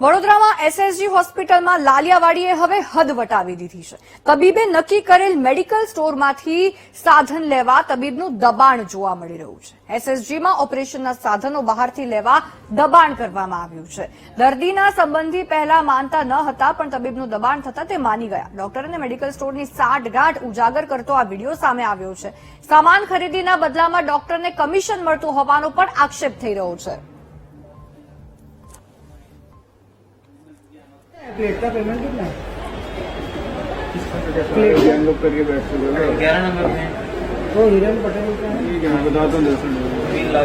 વડોદરામાં એસએસજી હોસ્પિટલમાં લાલિયાવાડીએ હવે હદ વટાવી દીધી છે. તબીબે નક્કી કરેલ મેડિકલ સ્ટોરમાંથી સાધન લેવા તબીબનું દબાણ જોવા મળી રહ્યું છે. એસએસજીમાં ઓપરેશનના સાધનો બહારથી લેવા દબાણ કરવામાં આવ્યું છે. દર્દીના સંબંધી પહેલા માનતા ન હતા, પણ તબીબનું દબાણ થતા તે માની ગયા. ડોક્ટર અને મેડિકલ સ્ટોરની સાઠગાંઠ ઉજાગર કરતો આ વીડિયો સામે આવ્યો છે. સામાન ખરીદીના બદલામાં ડોક્ટરને કમિશન મળતું હોવાનો પણ આક્ષેપ થઈ રહ્યો છે. प्लेट का पेमेंट कितना है? प्लेट हम लोग करके बैठते थे ग्यारह नंबर में वो हिरन पटेल का है। ठीक है मैं बताता हूँ। दस मिनट बिल ला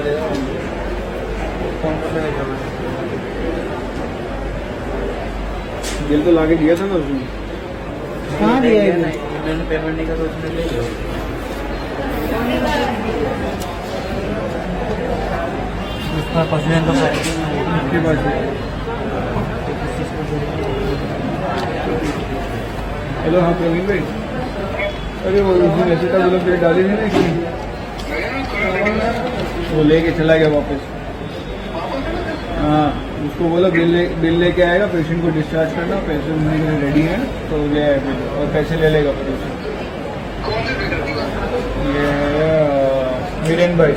फ़ोन तो लाके दिया था ना उसने। कहाँ दिया है नहीं पेमेंट नहीं करा तो उसने ले लो उसका पशुजन तो पास हेलो हाँ प्रवीण भाई। अरे वो उसने का बोला प्लेट डाली थी ना वो लेके चला गया वापस। हाँ उसको बोला बिल ले बिल लेके आएगा पेशेंट को डिस्चार्ज करना पैसे मेरे रेडी हैं तो ले आए और पैसे ले लेगा फिर ये है वीरेन भाई।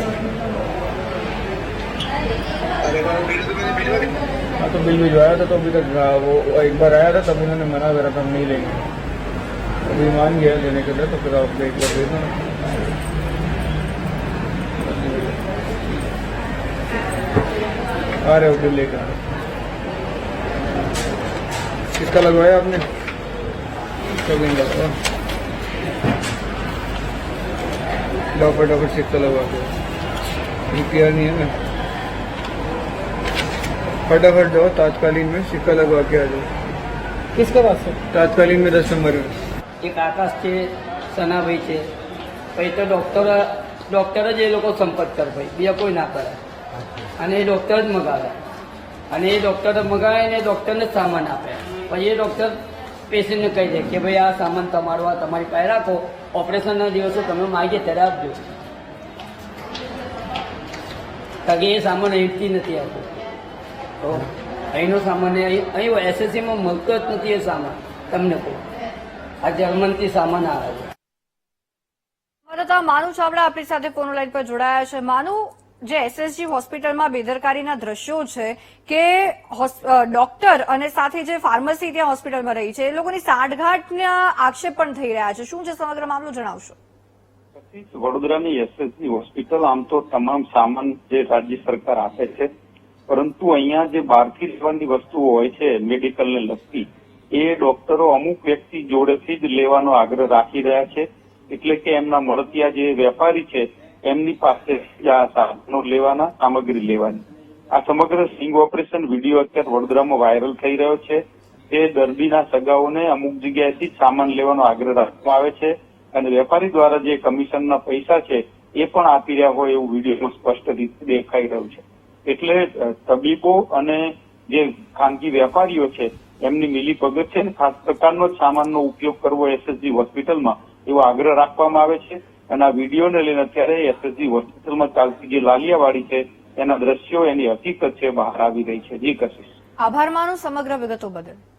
हाँ तो बिल भिजवाया था तो अभी तक हाँ, वो एक बार आया था तब उन्होंने मना करा था हम नहीं लेंगे। अभी मान गया लेने के लिए तो फिर आप एक बार दे दो आ रहे हो बिल लेकर। किसका लगवाया आपने? बिल लगवाया डॉक्टर डॉक्टर सिक्का लगवा के रिपेयर नहीं है ना। फटाफट जाओ तात्कालीन में सिक्का लगवा के आ जाओ। किसके पास तात्कालीन में दस नंबर में એક આકાશ છે, સનાભાઈ છે. પછી તો ડૉક્ટર ડૉક્ટર જ એ લોકો સંપર્ક કરે ભાઈ, બીજા કોઈ ના કરે. અને એ ડૉક્ટર જ મગાવે. અને એ ડૉક્ટર મગાવે અને ડૉક્ટરને સામાન આપે. પછી એ ડૉક્ટર પેશન્ટને કહી દે કે ભાઈ આ સામાન તમારો, આ તમારી પાસે રાખો. ઓપરેશનના દિવસે તમે માગીએ ત્યારે આપજો કારણ કે એ સામાન અહીંથી નથી આવતો. તો અહીંનો સામાન અહીં એસએસસીમાં મળતો જ નથી એ સામાન, તમને કહું. આ જર્મનથી સામાન આવે છે. સંવાદદાતા માનુ ચાવડા આપણી સાથે ફોન લાઈન પર જોડાયા છે. માનુ જે એસએસજી હોસ્પિટલમાં બેદરકારીના દ્રશ્યો છે કે ડોક્ટર અને સાથે જે ફાર્મસી ત્યાં હોસ્પિટલમાં રહી છે એ લોકોની સાંઠગાંઠના આક્ષેપ પણ થઈ રહ્યા છે. શું છે સમગ્ર મામલો જણાવશો? વડોદરાની એસએસજી હોસ્પિટલ આમ તો તમામ સામાન જે રાજ્ય સરકાર આપે છે પરંતુ અહીંયા જે બહારથી લેવાની વસ્તુઓ હોય છે મેડિકલને લગતી એ ડોક્ટરો અમુક વ્યક્તિ જોડેથી જ લેવાનો આગ્રહ રાખી રહ્યા છે. એટલે કે એમના મળતિયા જે વેપારી છે, એમની પાસે આ સાધનો લેવાના, સામગ્રી લેવાની. આ સમગ્ર સિંગ ઓપરેશન વીડિયો અત્યારે વડોદરામાં વાયરલ થઈ રહ્યો છે. તે દર્દીના સગાઓને અમુક જગ્યાએથી સામાન લેવાનો આગ્રહ રાખવામાં આવે છે અને વેપારી દ્વારા જે કમિશનના પૈસા છે, એ પણ આપી રહ્યા હોય એવું વિડીયોમાં સ્પષ્ટ રીતે દેખાઈ રહ્યું છે. એટલે તબીબો અને જે ખાનગી વેપારીઓ છે એમની મિલી ભગત છે ખાસ પ્રકારનો જ સામાનનો ઉપયોગ કરવો એસએસજી હોસ્પિટલમાં એવો આગ્રહ રાખવામાં આવે છે. અને આ વિડીયોને લઈને અત્યારે એસએસજી હોસ્પિટલમાં ચાલતી જે લાલિયાવાડી છે, એના દ્રશ્યો એની હકીકત છે, બહાર આવી રહી છે. જી કશિશ. આભાર માનું સમગ્ર વિગતો બદલ.